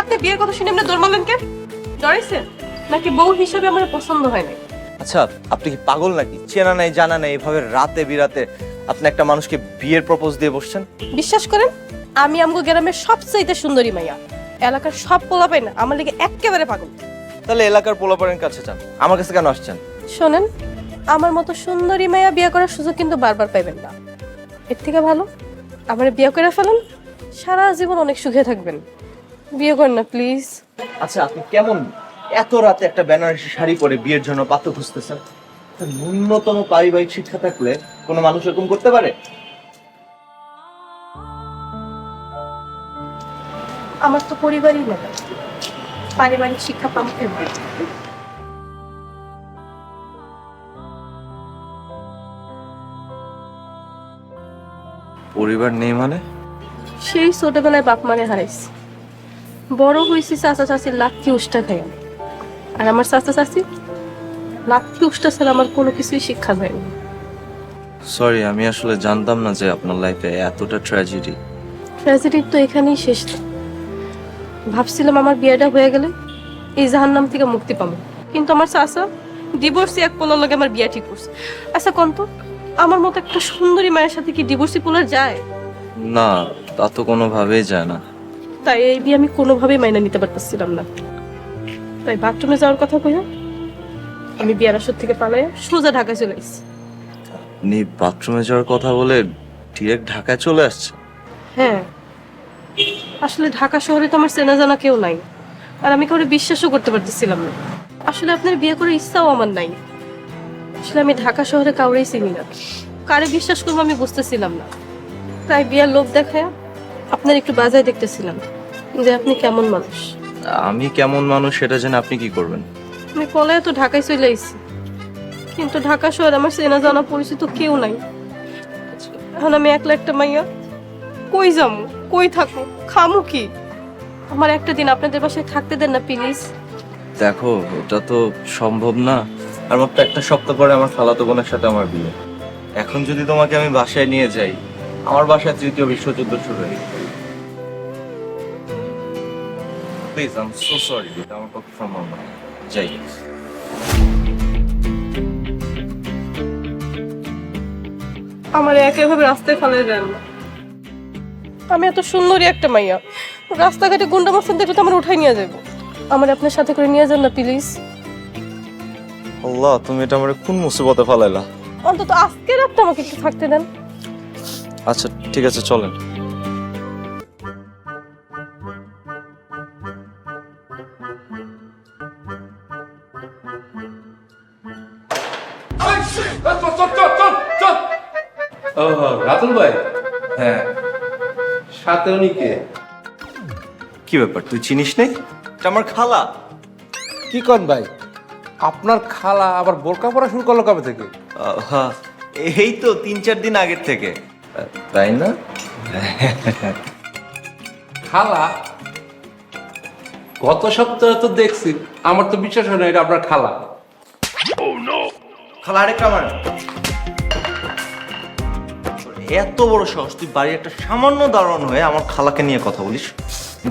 আপনি বিয়ের কথা শুনে আপনি দৌড় মারলেন কেন? ডরাইছেন নাকি বউ হিসেবে আমার পছন্দ হয় না আচ্ছা আপনি কি পাগল নাকি? চেনা নাই জানা নাই এভাবে রাতে বিরাতে আপনি একটা মানুষকে বিয়ের প্রপোজ দিয়ে বসছেন? বিশ্বাস করেন আমি আমগো গ্রামের সবচাইতে সুন্দরী মাইয়া। এলাকার সব পোলা পাই না আমার লিগে একেবারে পাগল। তাহলে এলাকার পোলাপারের কাছে যান। আমার কাছে কেন আসছেন? শোনেন আমার মতো সুন্দরী মাইয়া বিয়ে করার সুযোগ কিন্তু বারবার পাইবেন না। এর থেকে ভালো আমার বিয়ে করে ফেলুন। সারা জীবন অনেক সুখে থাকবেন। বিয়ে করেন না প্লিজ আচ্ছা আপনি কেমন এত রাতে একটা বেনারসি শাড়ি পরে বিয়ের জন্য পাত্র খুঁজতেছেন? ন্যূনতম পারিবারিক শিক্ষা থাকলে কোনো মানুষ এরকম করতে পারে? আমার তো পরিবারই না পারিবারিক শিক্ষা পাবো পরিবার নেই মানে? সেই ছোটবেলায় বাপ মারে হারাইছি। বড় হয়েছি চাচা চাচির লাথি উষ্টা খাই আর আমার চাচা চাচি লাথি উষ্টা ছাড়া আমার কোনো কিছুই শিক্ষা দেয়নি সরি আমি আসলে জানতাম না যে আপনার লাইফে এতটা ট্র্যাজেডি ট্র্যাজেডি তো এখানেই শেষ। না। ভাবছিলাম আমার বিয়েটা হয়ে গেলে এই জাহান্নাম থেকে মুক্তি পাবো। কিন্তু আমার চাচা ডিভোর্সি এক পোলার লগে আমার বিয়ে ঠিক করছে। আচ্ছা কন্ত আমার মতো একটা সুন্দরী মায়ের সাথে কি ডিভোর্সি পোলার যায়? না তা তো কোনোভাবেই যায় না। তাই এই বিয়ে আমি কোনোভাবেই মাইনা নিতে পারতেছিলাম না। তাই বাথরুমে যাওয়ার কথা কইয়া আমি বিয়ার আসর থেকে পালাই সোজা ঢাকায় চলে এসেছি আপনি বাথরুমে যাওয়ার কথা বলে ডিরেক্ট ঢাকায় চলে আসছে হ্যাঁ। আসলে ঢাকা শহরে তো আমার চেনা জানা কেউ নাই। আর আমি কাউকে বিশ্বাসও করতে পারতেছিলাম না। আসলে আপনার বিয়ে করার ইচ্ছাও আমার নাই। আসলে আমি ঢাকা শহরে কাউরেই চিনি না। কারে বিশ্বাস করব আমি বুঝতেছিলাম না। তাই বিয়ার লোভ দেখায় আপনার একটু বাজায় দেখতেছিলাম যে আপনি কেমন মানুষ। আমি কেমন মানুষ সেটা জেনে আপনি কি করবেন? আমি কলায় তো ঢাকায় চলে আইছি। কিন্তু ঢাকা শহরে আমার চেনা জানা পরিচিত কেউ নাই। এখন আমি একলা একটা মাইয়া। কই যামু কই থাকো খামু কি? আমার একটা দিন আপনাদের বাসায় থাকতে দেন না প্লিজ। দেখো ওটা তো সম্ভব না। আর মাত্র একটা সপ্তাহ পরে আমার খালাতো বোনের সাথে আমার বিয়ে। এখন যদি তোমাকে আমি বাসায় নিয়ে যাই আমার বাসায় তৃতীয় বিশ্বযুদ্ধ শুরু হয়ে please I am so sorry এটা আমার পক্ষে সম্ভব না যাই আমার একেভাবে রাস্তায় ফেলে দেন আমি এত সুন্দরী একটা মাইয়া। রাস্তাঘাটে গুন্ডা মাস্তান দেখলে তো আমার উঠাই নিয়ে যাব। আমার আপনার সাথে করে নিয়ে যান না প্লিজ আল্লাহ তুমি এটা আমার কোন মুসিবতে ফালাইলা? অন্তত আজকে রাতটা আমাকে একটু থাকতে দেন। আচ্ছা ঠিক আছে চলেন। রাতুল ভাই। হ্যাঁ। সাথে উনি কে কি ব্যাপার তুই চিনিস নেই এটা আমার খালা। কি কন ভাই? আপনার খালা আবার বোরকা পরা শুরু করল কবে থেকে? আহ, হ্যাঁ, এই তো তিন চার দিন আগের থেকে। তাই না? খালা গত সপ্তাহে তো দেখছি আমার তো বিশ্বাস হয় না এটা আপনার খালা। খালা আরেকটা আমার। এত বড় সাহস তুই বাড়ির একটা সামান্য দারোয়ান হয়ে আমার খালাকে নিয়ে কথা বলিস?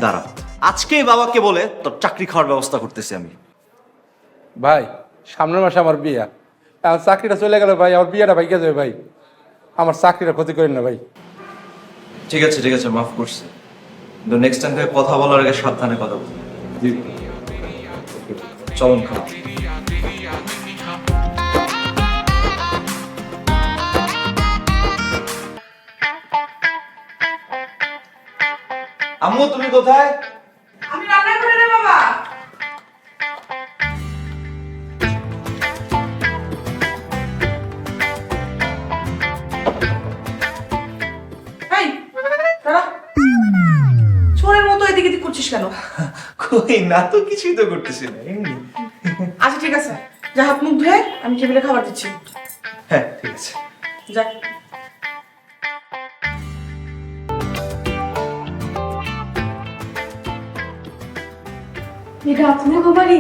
দাঁড়া আজকেই বাবাকে বলে তোর চাকরি খাওয়ার ব্যবস্থা করতেছি আমি। ভাই সামনের মাসে আমার বিয়া। চাকরিটা চলে গেল ভাই আমার বিয়েটা ভাই যাবে ভাই। আমার চাকরিটা ক্ষতি করেন না ভাই। ঠিক আছে ঠিক আছে মাফ করছি। কিন্তু নেক্সট টাইম থেকে কথা বলার আগে সাবধানে কথা বল জি। চলুন খালা আম্মু তুমি কোথায়? আমি রান্না করে রে বাবা করছিস কেন? কই না তো কিছুই তো করতেছি না এমনি। আচ্ছা ঠিক আছে। যা হাত মুখ ধুয়ে আমি টেবিলে খাবার দিচ্ছি। হ্যাঁ ঠিক আছে। যা। এটা আপনার বাড়ি?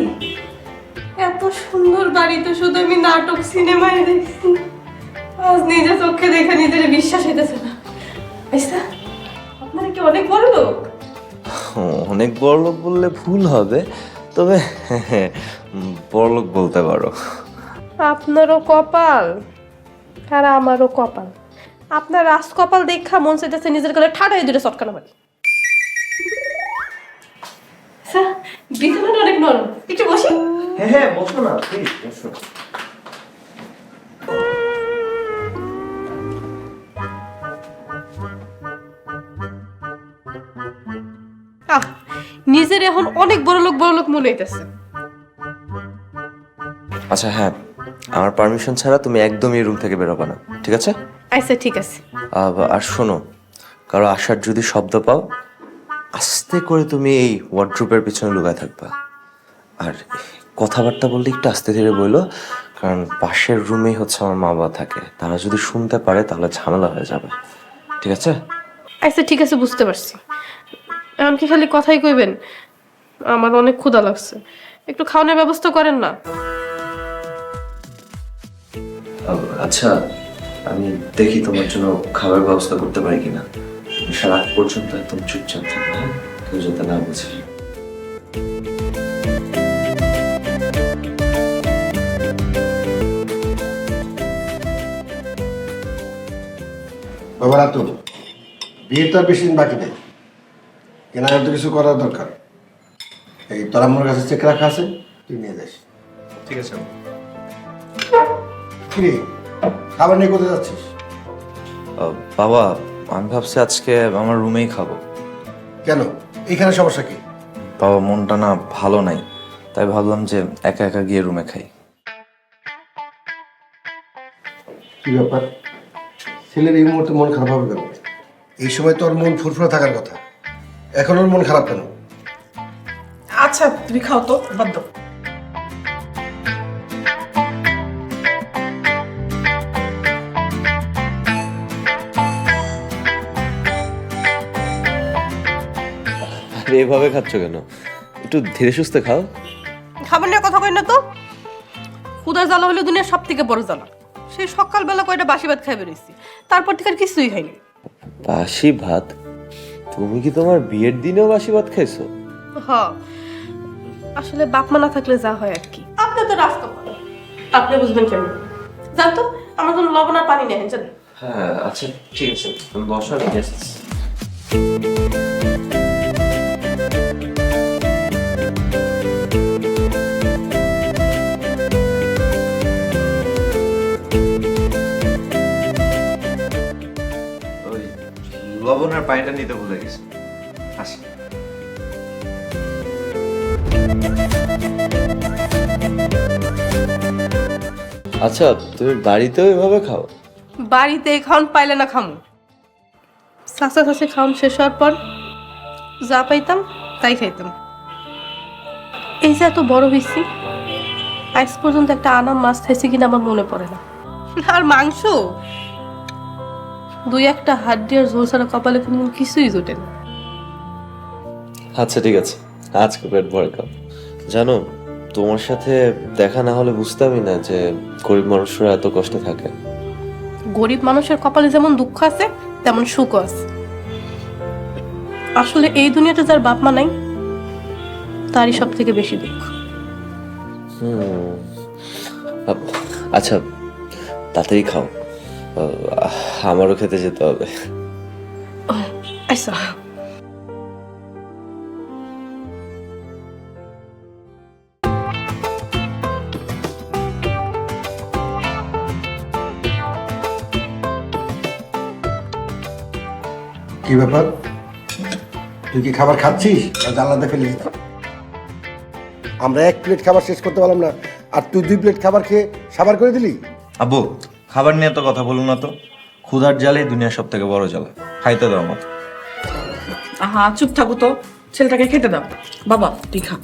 এত সুন্দর বাড়ি তো শুধু আমি নাটক সিনেমায় দেখছি। আজ নিজে চোখে দেখে নিজের বিশ্বাস হইতেছে না। আপনারা কি অনেক বড় লোক অনেক বড়লোক বললে ভুল হবে তবে বড়লোক বলতে পারো। আপনারও কপাল আর আমারও কপাল। আপনার রাস কপাল দেখা মন চাইতেছে নিজের গলে ঠাডাই দূরে চটকানো স্যার বিছানাটা অনেক নরম। একটু বসি। হ্যাঁ হ্যাঁ বসো না প্লিজ বসো। এখন অনেক বড় লোক বড় লোক মনে হইতেছে। আচ্ছা হ্যাঁ আমার পারমিশন ছাড়া তুমি একদমই রুম থেকে বেরোবে না ঠিক আছে? আচ্ছা ঠিক আছে। আর শোনো কারও আসার যদি শব্দ পাও আস্তে করে তুমি এই ওয়ার্ড্রোপের পিছনে লুকায় থাকবা। আর কথাবার্তা বললে একটু আস্তে ধীরে বলল কারণ পাশের রুমেই হচ্ছে আমার মা বাবা থাকে। তারা যদি শুনতে পারে তাহলে ঝামেলা হয়ে যাবে ঠিক আছে? আচ্ছা ঠিক আছে বুঝতে পারছি। এখন কি খালি কথাই কইবেন? আমার অনেক ক্ষুধা লাগছে। একটু খাওয়ানোর ব্যবস্থা করেন না। আচ্ছা আমি দেখি তোমার জন্য খাবার ব্যবস্থা করতে পারি কিনা। সারা পর্যন্ত একদম চুপচাপ থাকবে হ্যাঁ? কেউ যাতে না বুঝে। বাবা রাতুল বিয়ের তো আর বেশি দিন বাকি নেই। কেনাকাটা তো কিছু করার দরকার। এই তোর আমার কাছে চেক রাখা আছে? তুই নিয়ে যাস। ঠিক আছে কিরে? খাবার নিয়ে কোথায় যাচ্ছিস? বাবা আমি ভাবছি আজকে আমার রুমেই খাব। কেন? এইখানে সমস্যা কি? বাবা মনটা না ভালো নাই তাই ভাবলাম যে একা একা গিয়ে রুমে খাই। কি ব্যাপার? ছেলের এই মুহূর্তে মন খারাপ হবে কেন? এই সময় তো তোর মন ফুরফুরে থাকার কথা। এখন ওর মন খারাপ কেন? আচ্ছা তুমি খাও তো বাদ দাও। আরে এভাবে খাচ্ছ কেন? একটু ধীরে সুস্থে খাও। খাবার নিয়ে কথা কই না তো? ক্ষুদা জ্বালা হলো দুনিয়ার সব থেকে বড় জ্বালা। সেই সকালবেলা কয়টা বাসি ভাত খাই তারপর থেকে আর কিছুই খাইনি। বাসি ভাত? তুমি কি তোমার বিয়ের দিনেও বাসি ভাত খাইছো? হ আসলে বাপ মা না থাকলে যা হয় আর কি। আপনি তো রাস্তা আপনি বুঝবেন কেমন? জান তো আমার জন্য লবণ আর পানি নেই জান। হ্যাঁ আচ্ছা ঠিক আছে। তুমি বসো আমি আসছি। লবণ আর পানিটা নিতে ভুলে গেছি। আচ্ছা তুমি বাড়িতেও এভাবে খাও? বাড়িতে খাওন পাইলে না খামু। চাচা চাচি খাওন শেষ হওয়ার পর যা পাইতাম তাই খাইতাম। এই যে এত বড় হয়েছি আজ পর্যন্ত একটা আনাম মাছ খাইছি কিনা আমার মনে পড়ে না। আর মাংস? দুই একটা হাড্ডি আর ঝোল ছাড়া কপালে কোনো কিছুই জোটে না। আচ্ছা ঠিক আছে। আজকে পেট ভরে খাও। জানো তোমার সাথে দেখা না হলে বুঝতামই না যে গরিব মানুষরা এত কষ্টে থাকে। গরিব মানুষের কপালে যেমন দুঃখ আছে তেমন সুখ আছে। আসলে এই দুনিয়াতে যার বাপ মা নাই তারই সব থেকে বেশি দুঃখ। হুম। আচ্ছা তাড়াতাড়ি খাও। আমারও খেতে যেতে হবে। আচ্ছা। কি ব্যাপার? তুই কি খাবার খাচ্ছিস? জানলাতে ফেলে আমরা এক প্লেট খাবার শেষ করতে পারলাম না। আর তুই দুই প্লেট খাবার খেয়ে সাবার করে দিলি? আব্বু খাবার নিয়ে তো কথা বলুন না তো। ক্ষুধার জালে দুনিয়া সব থেকে বড় জ্বালা। খাইতে দাও আমাকে। আহা চুপ থাকো তো। ছেলেটাকে খেতে দাও। বাবা তুই খা।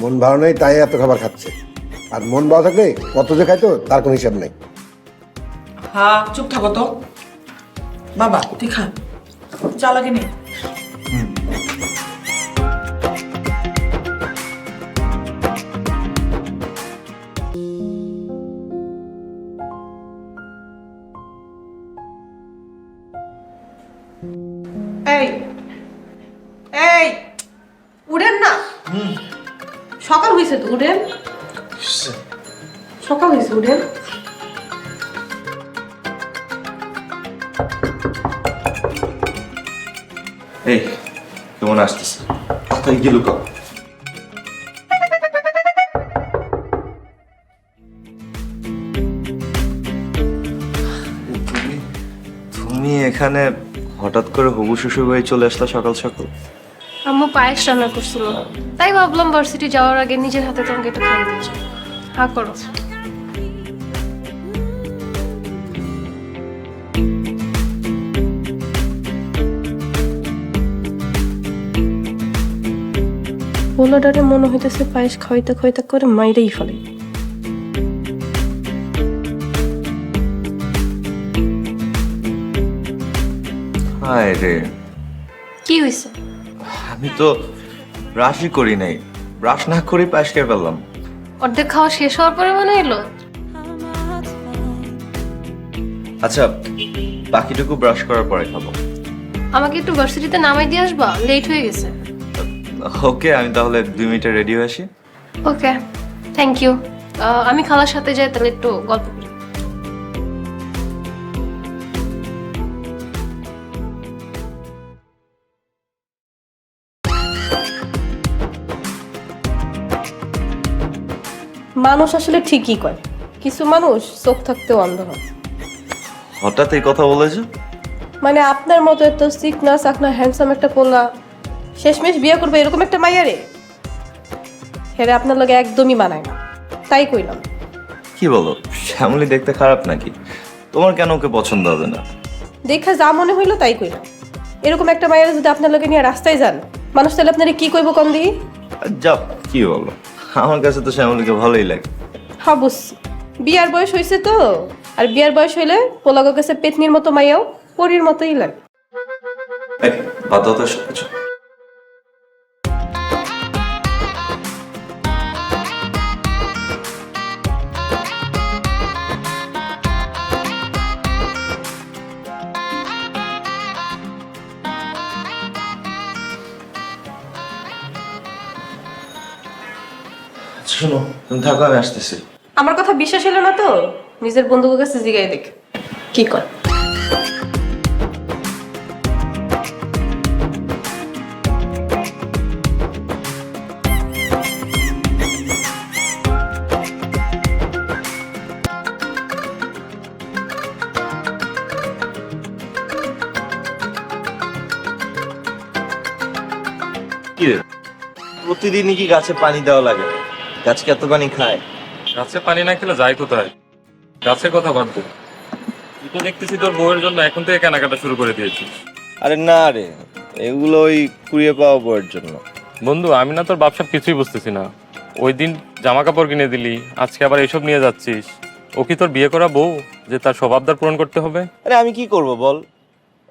মন ভালো নেই তাই এত খাবার খাচ্ছে। আর মন ভালো থাকলে কত যে খাইতো তার কোনো হিসাব নেই। হ্যাঁ চুপ থাকো তো। বাবা তুই খা। চা লাগে এখানে হঠাৎ করে হবু শ্বশুর বাড়ি চলে আসলো সকাল সকাল? আম্মু পায়েস রান্না করছিল। তাই ভাবলাম ভার্সিটি যাওয়ার আগে নিজের হাতে তোমাকে একটু খাইয়ে দিচ্ছি হা করো। পোলাডারে মনে হইতেছে পায়েস খাইতে খাইতে করে মাইরেই ফেলে। হায় রে? কি হয়েছে আমি তো ব্রাশই করি নাই। ব্রাশ না করে পাশ খেয়ে ফেললাম। অর্ধেক খাওয়া শেষ হওয়ার পরে মনে এলো আচ্ছা বাকিটুকু ব্রাশ করার পরে খাব। আমাকে একটু ভার্সিটিতে নামাই দিয়ে আসবা? লেট হয়ে গেছে। ওকে আমি তাহলে দুই মিনিটে রেডি হয়ে আসি। ওকে থ্যাংক ইউ আমি খালার সাথে যাই তাহলে একটু গল্প করি। মানুষ আসলে ঠিকই করে। কিছু মানুষ চোখ থাকতেও অন্ধ হয়। হঠাৎ এই কথা বলেছ? মানে আপনার মতো এত সিকনা সাকনা হ্যান্ডসাম একটা পোলা শেষমেশ বিয়ে করবে এরকম একটা মাইয়ারে? হেরে আপনার লগে একদমই মানায় না। তাই কইলাম। কি বলো শ্যামলি দেখতে খারাপ নাকি? তোমার কেন ওকে পছন্দ হবে না? দেখা যা মনে হইল তাই কইলাম। এরকম একটা মায়ের যদি আপনার লগে নিয়ে রাস্তায় যান মানুষ তাহলে আপনারা কি কইব কম দিই যাও কি বলো। আমার কাছে তো শ্যামলিকে ভালোই লাগে। হ্যাঁ বুঝছি বিয়ার বয়স হয়েছে তো? আর বিয়ার বয়স হইলে পোলাগো কাছে পেতনির মতো মাইয়াও পরির মতোই লাগে। বাদ দাও তো সব কিছু। শোনো তুমি থাকো আমি আসতেছি। আমার কথা বিশ্বাস হলো না তো? নিজের বন্ধুদের কাছে জিগাই দেখ কি কর? কি রে? প্রতিদিনই কি গাছে পানি দেওয়া লাগে? গাছকে এত পানি খায়? গাছে পানি না খেলে যায় কোথায়? গাছের কথা বাদ দে। তুই তো দেখতেছি তোর বউয়ের জন্য এখন থেকে কেনাকাটা শুরু করে দিয়েছিস। আরে না রে এগুলো ওই কুড়িয়ে পাওয়া বইয়ের জন্য। বন্ধু আমি না তোর ব্যবসা কিছুই বুঝতেছি না। ওই দিন জামা কাপড় কিনে দিলি আজকে আবার এসব নিয়ে যাচ্ছিস। ও কি তোর বিয়ে করা বউ যে তার স্বভাবদার পূরণ করতে হবে? আরে আমি কি করব বল?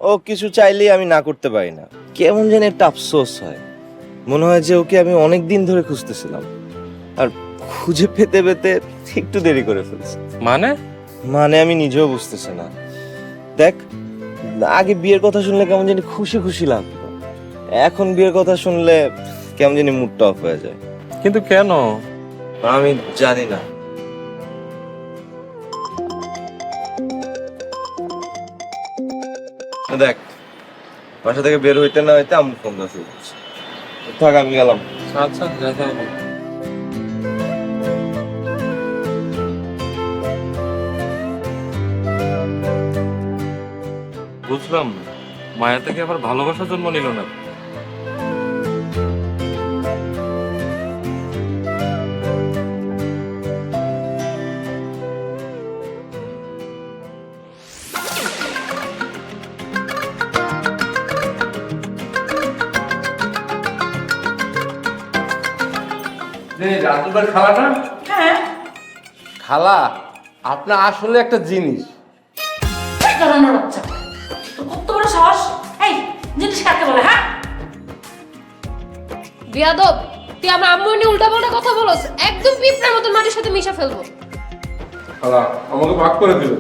ও কিছু চাইলেই আমি না করতে পারি না। কেমন যেন একটা আফসোস হয়। মনে হয় যে ওকে আমি অনেক দিন ধরে খুঁজতেছিলাম। আর খুঁজে পেতে পেতে একটু দেরি করে ফেলছি। মানে? মানে আমি নিজেও বুঝতেছি না। দেখ আগে বিয়ের কথা শুনলে কেমন জানি খুশি খুশি লাগতো। এখন বিয়ের কথা শুনলে কেমন জানি মুডটা অফ হয়ে যায়। কিন্তু কেন? আমি জানি না। দেখ বাসা থেকে বের হইতে না হইতে আমি ফোন করছি থাক আমি গেলাম। আচ্ছা দেখা হবে। বুঝলাম মায়া থেকে আবার ভালোবাসা জন্ম নিল না। হ্যাঁ। খালা আপনার আসলে একটা জিনিস। বাচ্চা। বিয়াদব, তুই আমার আম্মু নিয়ে উল্টা পাল্টা কথা বলস, একদম পিঁপড়ার মতন মাটির সাথে মিশা ফেলব। আমাকে ভাগ করে দিল।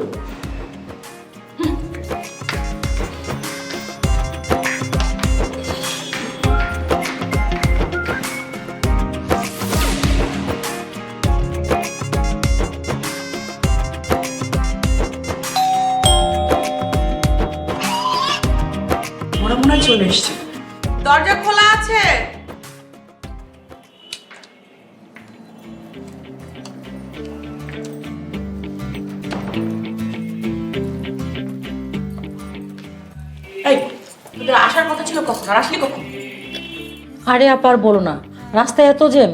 কখন আর আসলি কখন আরে আপার বলো না রাস্তায় এত জ্যাম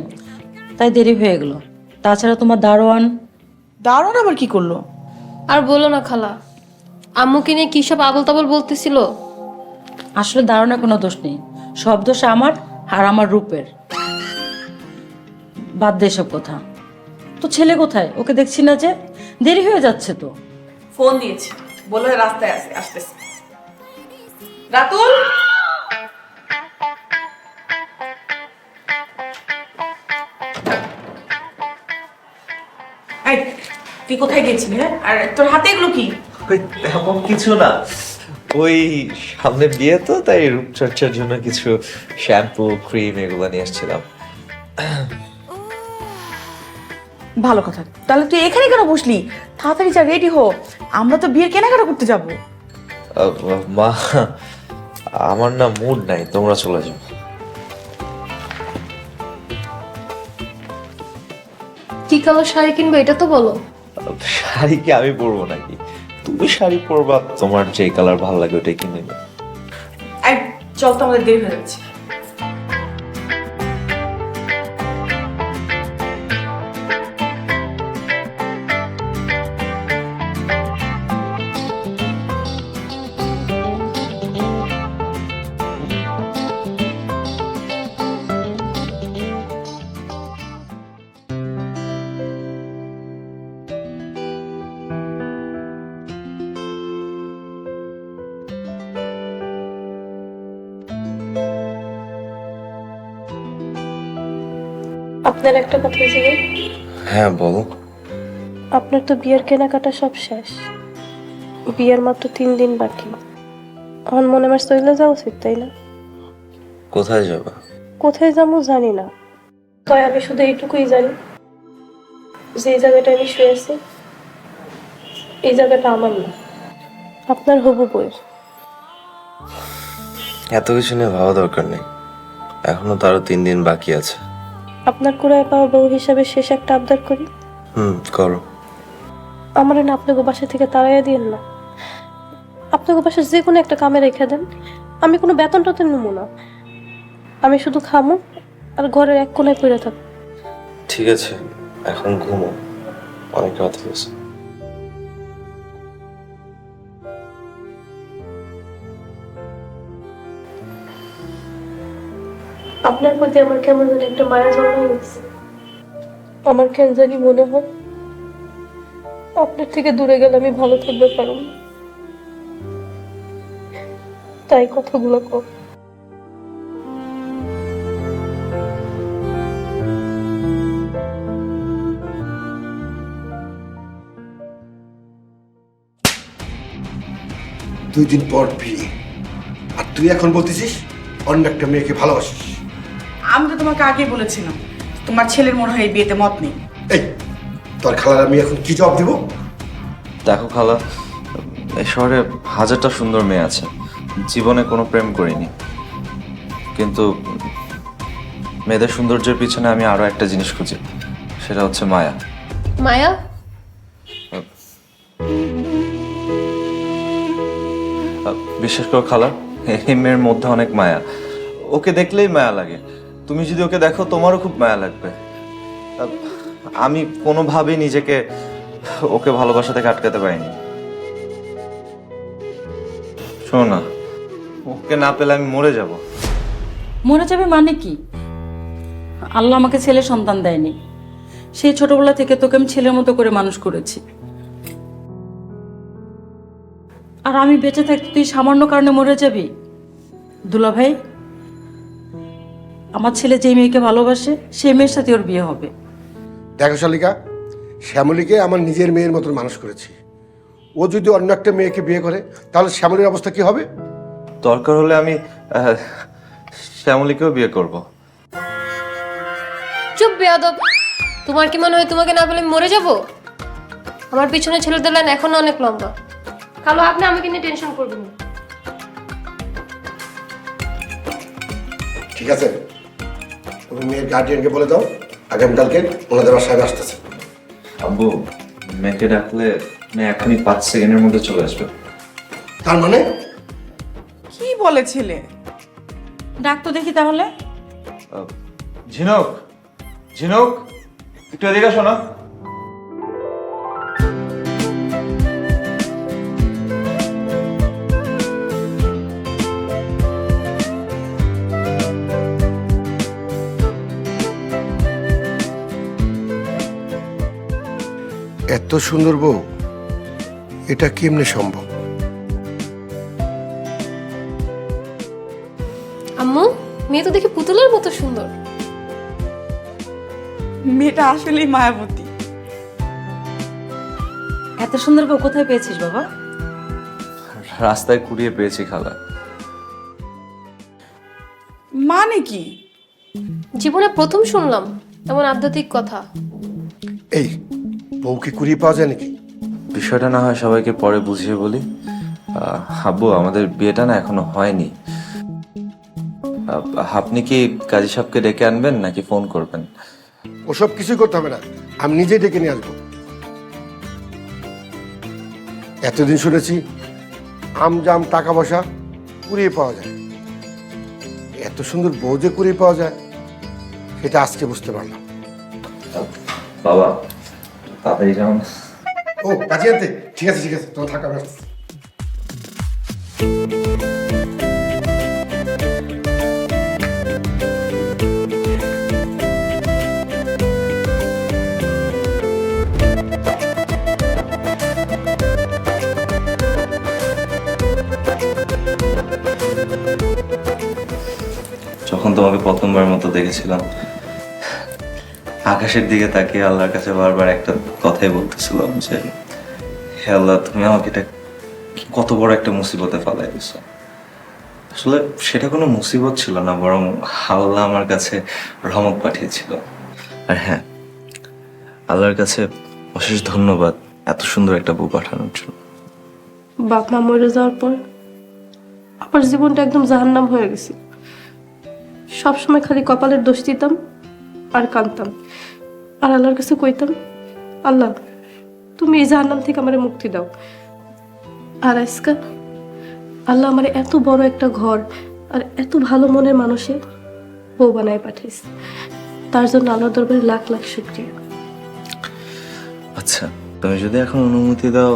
তাই দেরি হয়ে গেল। তাছাড়া তোমার দারোয়ান? দারুণ আবার কি করল? আর বলো না খালা আম্মুকে নিয়ে কি সব আবল তাবল বলতেছিল? আসলে দারোয়ানের কোনো দোষ নেই সব দোষ আমার আর আমার রূপের। বাদ দে সব কথা। তো ছেলে কোথায়? ওকে দেখছি না যে দেরি হয়ে যাচ্ছে তো। ফোন দিয়েছে বলে রাস্তায় আছে আসতেছে। রাতুল? তুই কোথায় গেছিলি হ্যাঁ? আর তোর হাতে এগুলো কি? ওই তেমন কিছু না। ওই সামনে বিয়ে তো তাই রূপচর্চার জন্য কিছু শ্যাম্পু ক্রিম এগুলো নিয়ে এসেছিলাম। ভালো কথা। তাহলে তুই এখানে কেন বসলি? তাড়াতাড়ি যা রেডি হো। আমরা তো বিয়ের কেনাকাটা করতে যাব। মা আমার না মুড নাই তোমরা চলে যাও। কি কালো শাড়ি কিনবে এটা তো বলো। শাড়ি কি আমি পরবো নাকি? তুমি শাড়ি পরবা, তোমার যে কালার ভালো লাগে ওটাই কিনে নেবে চল তো আমাদের দেরি হয়ে যাচ্ছে। আপনার একটা কথা জিগে হ্যাঁ বলো। আপনার তো বিয়ের কেনাকাটা সব শেষ। বিয়ের মাত্র তিন দিন বাকি। এখন মনে মাস চলে যাওয়া উচিত তাই না? কোথায় যাবা? কোথায় যাব জানি না। তাই আমি শুধু এইটুকুই জানি। যে এই জায়গাটা আমি শুয়ে আছি এই জায়গাটা আমার না। আপনার হবু বই এত কিছু নিয়ে ভাবা দরকার নেই। এখনও তো আরও তিন দিন বাকি আছে। আপনার কুড়ায় পাওয়া বউ হিসাবে শেষ একটা আবদার করি। হুম করো। আমার না আপনাকে বাসা থেকে তাড়াইয়া দিয়েন না। আপনাকে বাসা যে কোনো একটা কামে রেখে দেন। আমি কোনো বেতন টেতন নেব না। আমি শুধু খামো আর ঘরের এক কোনায় পড়ে থাকব। ঠিক আছে এখন ঘুমো। অনেক রাত হয়েছে আপনার প্রতি আমার কেমন যেন একটা মায়া জন্ম গেছে আমার কেন জানি মনে হয় আপনার থেকে দূরে গেলে আমি ভালো থাকতে পারব তাই কথাগুলো কর। দুই দিন পর বিয়ে। আর তুই এখন বলতেছিস, অন্য একটা মেয়েকে ভালোবাসিস। আমি তো তোমাকে আগেই বলেছিলাম তোমার ছেলের মনে হয় এই বিয়েতে মত নেই। এই তোর খালার আমি এখন কি জবাব দেবো? দেখো খালা এই শহরে হাজারটা সুন্দর মেয়ে আছে জীবনে কোনো প্রেম করিনি। কিন্তু মেয়েদের সৌন্দর্যের পিছনে আমি আরও একটা জিনিস খুঁজি সেটা হচ্ছে মায়া। মায়া? বিশেষ করে খালা এই মেয়ের মধ্যে অনেক মায়া। ওকে দেখলেই মায়া লাগে। তুমি যদি ওকে দেখো, তোমারও খুব মায়া লাগবে। আমি কোনোভাবেই নিজেকে ওকে ভালোবাসা থেকে আটকাতে পারিনি। শোনো না, ওকে না পেলে আমি মরে যাব। মরে যাবে মানে কি? আল্লাহ আমাকে ছেলে সন্তান দেয়নি। সেই ছোটবেলা থেকে তোকে আমি ছেলের মতো করে মানুষ করেছি। আর আমি বেঁচে থাকতে তুই সামান্য কারণে মরে যাবি? দুলা ভাই আমার ছেলে যে মেয়েকে ভালোবাসে সেই মেয়ের সাথে ওর বিয়ে হবে। দেখো শালিকা শ্যামলীকে আমার নিজের মেয়ের মতন মানুষ করেছি। ও যদি অন্য একটা মেয়েকে বিয়ে করে তাহলে শ্যামলীর অবস্থা কি হবে? দরকার হলে আমি আহ, শ্যামলীকেও বিয়ে করব। চুপ বেয়াদব। তোমার কি মনে হয় তোমাকে না বলে আমি মরে যাব? আমার পিছনে ছেলেদের লাইন এখনও অনেক লম্বা। কালো আপনি আমাকে নিয়ে টেনশন করবেন না। ঠিক আছে। তুমি মেয়ের গার্ডিয়ানকে বলে দাও আগামীকালকে ওনাদের বাসায় আসতেছে। আব্বু মেয়েকে ডাকলে মেয়ে এখনই পাঁচ সেকেন্ডের মধ্যে চলে আসবে। তার মানে? কি বলেছিলে? ডাক তো দেখি তাহলে। ঝিনুক ঝিনুক একটু এদিকে শোনো সুন্দর বউ এটা কেমনে সম্ভব? আম্মু মেয়ে তো দেখি পুতুলের মতো সুন্দর। মেয়েটা আসলেই মায়াবতী। এত সুন্দর বউ কোথায় পেয়েছিস বাবা? রাস্তায় কুড়িয়ে পেয়েছি খালা। মানে কি? জীবনে প্রথম শুনলাম এমন আধ্যাত্মিক কথা। বউকে কুড়িয়ে পাওয়া যায় নাকি? বিষয়টা না হয় সবাইকে পরে বুঝিয়ে বলি। আহ, আব্বু আমাদের বিয়েটা না এখনও হয়নি। আহ, আপনি কি কাজী সাহেবকে ডেকে আনবেন নাকি ফোন করবেন? ওসব কিছুই করতে হবে না। আমি নিজেই ডেকে নিয়ে আসব। এতদিন শুনেছি আম জাম টাকা পয়সা কুড়িয়ে পাওয়া যায়। এত সুন্দর বউ যে কুড়িয়ে পাওয়া যায় সেটা আজকে বুঝতে পারলাম। বাবা তাড়াতাড়ি যাও ও কাজে আনতে ঠিক আছে ঠিক আছে তোমার থাকা যখন তোমাকে প্রথমবার মতো দেখেছিলাম আকাশের দিকে তাকিয়ে আল্লাহর কাছে বারবার একটা কথাই বলতেছিলাম যে, হে আল্লাহ, তুমি আমাকে এটা কত বড় একটা মুসিবতে ফালাই দিছো। আসলে সেটা কোনো মুসিবত ছিল না, বরং আল্লাহ আমার কাছে রহমত পাঠিয়েছিল। আর হ্যাঁ আল্লাহর কাছে অশেষ ধন্যবাদ এত সুন্দর একটা বউ পাঠানোর জন্য। বাপ মা মরে যাওয়ার পর আমার জীবনটা একদম জাহান্নাম হয়ে গেছে। সবসময় খালি কপালের দোষ দিতাম আর কাঁদতাম। আর আল্লাহর কাছে কইতাম আল্লাহ তুমি এই জাহান্নাম থেকে আমার মুক্তি দাও। আর আজকা আল্লাহ আমার এত বড় একটা ঘর আর এত ভালো মনের মানুষের বউ বানায় পাঠিয়েছে তার জন্য আল্লাহ দরবারে লাখ লাখ শুক্রিয়া। আচ্ছা তুমি যদি এখন অনুমতি দাও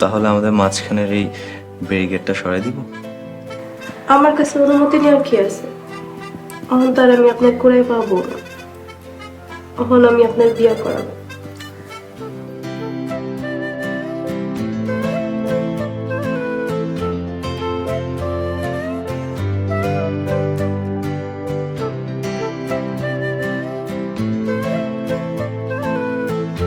তাহলে আমাদের মাঝখানের এই ব্যারিকেডটা সরাই দিব। আমার কাছে অনুমতি নেওয়ার কি আছে? তার আমি আপনার করে পাবো না। এখন আমি আপনার বিয়ে করাবো।